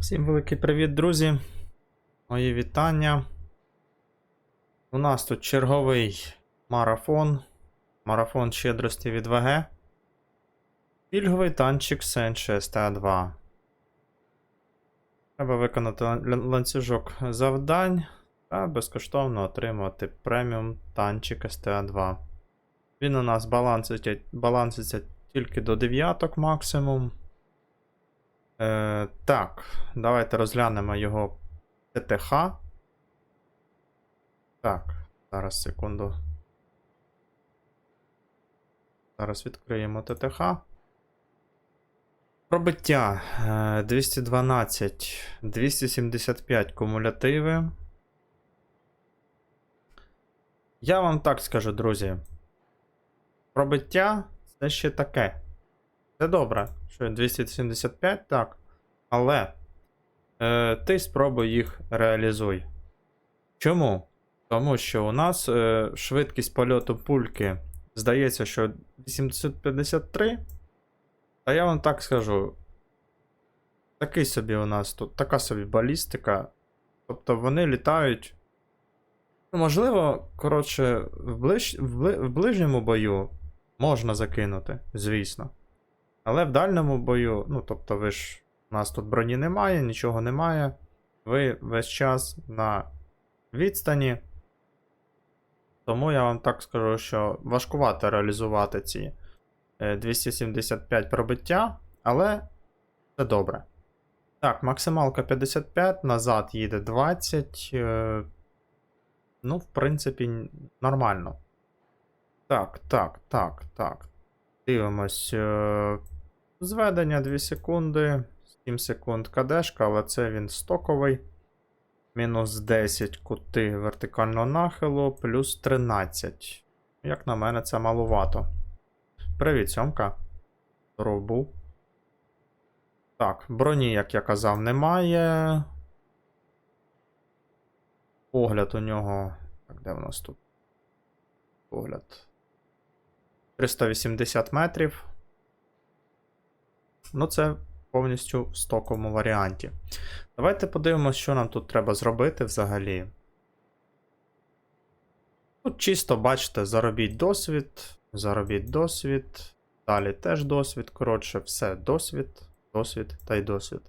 Всім великий привіт, друзі. Мої вітання. У нас тут черговий марафон. Марафон щедрості від ВГ. Пільговий танчик Сенши СТА-2. Треба виконати ланцюжок завдань та безкоштовно отримати преміум танчик СТА-2. Він у нас баланситься, баланситься тільки до дев'яток максимум. Е, так, давайте розглянемо його ТТХ. Так, зараз секунду. Зараз відкриємо ТТХ. Пробиття е, 212, 275 кумулятиви. Я вам так скажу, друзі. Пробиття це ще таке. Це добре, що 275, так. Але е, ти спробуй їх реалізуй. Чому? Тому що у нас е, швидкість польоту пульки здається, що 853. А я вам так скажу. Такий собі у нас тут, така собі балістика. Тобто вони літають. Ну, можливо, коротше, в, ближ... в, в ближньому бою можна закинути, звісно. Але в дальньому бою, ну тобто, ви ж у нас тут броні немає, нічого немає. Ви весь час на відстані. Тому я вам так скажу, що важкувато реалізувати ці е, 275 пробиття, але це добре. Так, максималка 55, назад їде 20. е, Ну, в принципі, нормально. Так, так, так, так. Дивимось. е, Зведення 2 секунди. 7 секунд кадешка, але це він стоковий. Мінус 10 кути вертикального нахилу, плюс 13. Як на мене, це малувато. Привіт, Сьомка. Робу. Так, броні, як я казав, немає. Погляд у нього. Так, де у нас тут? Погляд. 380 метрів. Ну, це повністю в стоковому варіанті. Давайте подивимося, що нам тут треба зробити взагалі. Тут чисто, бачите, заробіть досвід, заробіть досвід. Далі теж досвід. Коротше, все, досвід, досвід та й досвід.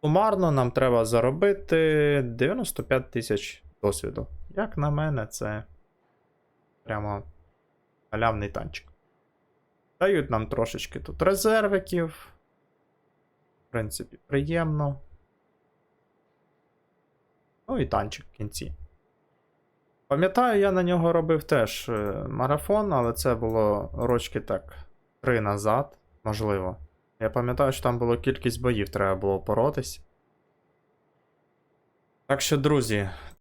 Сумарно нам треба заробити 95 тисяч досвіду. Як на мене, це прямо халявний танчик. Дають нам трошечки тут резервиків. В принципі, приємно. Ну і танчик в кінці. Пам'ятаю, я на нього робив теж е, марафон, але це було рочки так три назад, можливо. Я пам'ятаю, що там було кількість боїв, треба було боротись. Так що, друзі,